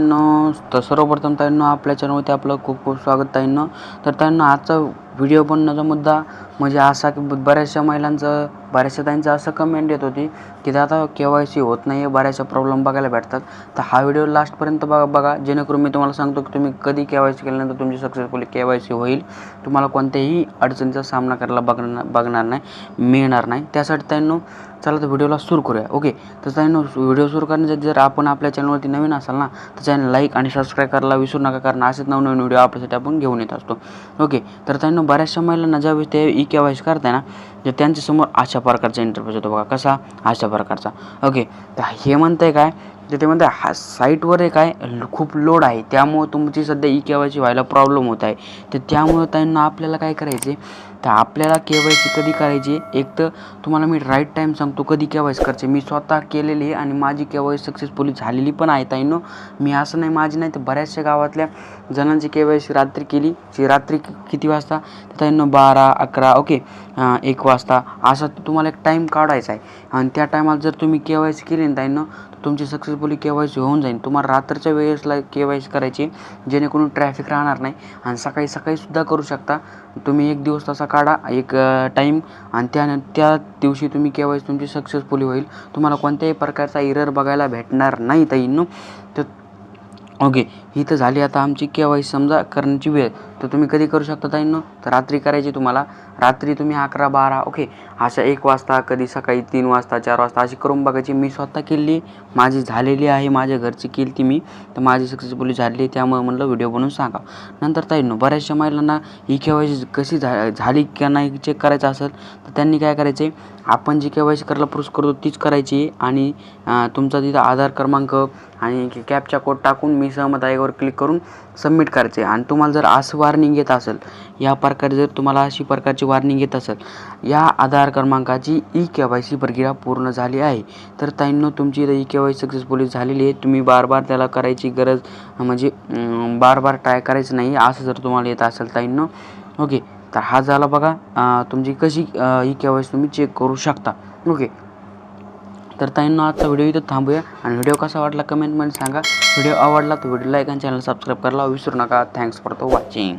ताईंनो तर सर्वप्रथम ताईंनो आपल्या चॅनलवरती आपलं खूप खूप स्वागत ताईंनो. तर ताईंनो आजचा व्हिडिओ बनण्याचा मुद्दा म्हणजे असा की बऱ्याचशा महिलांचं बऱ्याचशा ताईंचं असं कमेंट येत होती की आता के वाय सी होत नाही आहे बऱ्याचशा प्रॉब्लेम बघायला भेटतात. तर हा व्हिडिओ लास्टपर्यंत बघा बघा. जेणेकरून मी तुम्हाला सांगतो की तुम्ही कधी के वाय सी केल्यानंतर तुमची सक्सेसफुली के वाय सी होईल. तुम्हाला कोणत्याही अडचणीचा सामना करायला बघणार बघणार नाही मिळणार नाही. त्यासाठी त्यांना चला तर व्हिडिओला सुरू करूया. ओके तर त्यांना व्हिडिओ सुरू करण्यासाठी जर आपण आपल्या चॅनलवरती नवीन असाल ना तर चॅनल लाईक आणि सबस्क्राईब करायला विसरू नका कारण असेच नवनवीन व्हिडिओ आपल्यासाठी आपण घेऊन येत असतो. ओके तर त्यांना बऱ्याचशा महिलांना ज्यावेळेस ते ई के वाय सी करताय ना तर त्यांच्यासमोर अशा प्रकारचा इंटरफेस होतो बघा. कसा? अशा प्रकारचा. ओके तर हे म्हणतंय काय? त्याच्यामध्ये हा साईटवर एक आहे खूप लोड आहे. त्यामुळं तुमची सध्या ई के वाय सी व्हायला प्रॉब्लेम होत आहे. तर त्यामुळं त्यांना आपल्याला काय करायचे तर आपल्याला के वाय सी कधी करायची एक तर तुम्हाला मी राईट टाईम सांगतो कधी के वाय सी करायचे मी स्वतः केलेली आहे आणि माझी के वाय सी सक्सेसफुली झालेली पण आहे ताईनो. मी असं नाही माझी नाही तर बऱ्याचशा गावातल्या जणांची के वाय सी रात्री केली. जी रात्री किती वाजता? तर ताईनो बारा अकरा ओके. एक वाजता. असा तुम्हाला एक टाईम काढायचा आहे. आणि त्या टायमाला जर तुम्ही के वाय सी केली ना ताईंनो तुमची success successfully K Y C होऊन जाईल तुम्हाला रात्रीच्या वेळेसला के वाय सी करायची जेणेकरून ट्रॅफिक राहणार नाही. आणि सकाळी सकाळीसुद्धा करू शकता. तुम्ही एक दिवस तसा काढा एक टाईम आणि त्या त्या दिवशी तुम्ही के वाय सी तुमची सक्सेसफुली होईल. तुम्हाला कोणत्याही प्रकारचा इरर बघायला भेटणार नाही ताईंनो तर ओके ही तर झाली आता आमची के वाय सी समजा करण्याची वेळ. तर तुम्ही कधी करू शकता ताईंनो? तर रात्री करायची तुम्हाला. रात्री तुम्ही अकरा बारा ओके. अशा एक वाजता कधी सकाळी तीन वाजता चार वाजता अशी करून बघायची मी स्वतः केली. माझी झालेली आहे माझ्या घरची केली ती मी. तर माझी सक्सेसफुली झाली त्यामुळे म्हणलं व्हिडिओ बनवून सांगा. नंतर ताईंनो बऱ्याचशा महिलांना ही के वाय सी कशी झा झाली का नाही चेक करायचं असेल तर त्यांनी काय करायचे? आपण जी के वाय सी करायला प्रूस करतो तीच करायची. आणि तुमचा तिथं आधार क्रमांक आणि कॅपचा कोड टाकून मी सहमत आहेवर क्लिक करून सबमिट करायचे. आणि तुम्हाला जर असं वॉर्निंग येत असेल या प्रकारे जर तुम्हाला अशी प्रकारची वॉर्निंग येत असेल या आधार क्रमांकाची ई के वाय सी प्रक्रिया पूर्ण झाली आहे. तर ताईंनो तुमची ई के वाय सक्सेसफुली झालेली आहे. तुम्ही बार बार त्याला करायची गरज म्हणजे बार बार ट्राय करायचं नाही असं जर तुम्हाला येत असेल ताईंनो. ओके तर हा झाला बघा. तुमची कशी ई के वाय सी तुम्ही चेक करू शकता. ओके तर ताईंनो आजचा व्हिडिओ इथं थांबूया. आणि व्हिडिओ कसा वाटला कमेंटमध्ये सांगा. व्हिडिओ आवडला तर व्हिडिओ लाईक आणि चॅनल सबस्क्राईब करायला विसरू नका. Thanks for the watching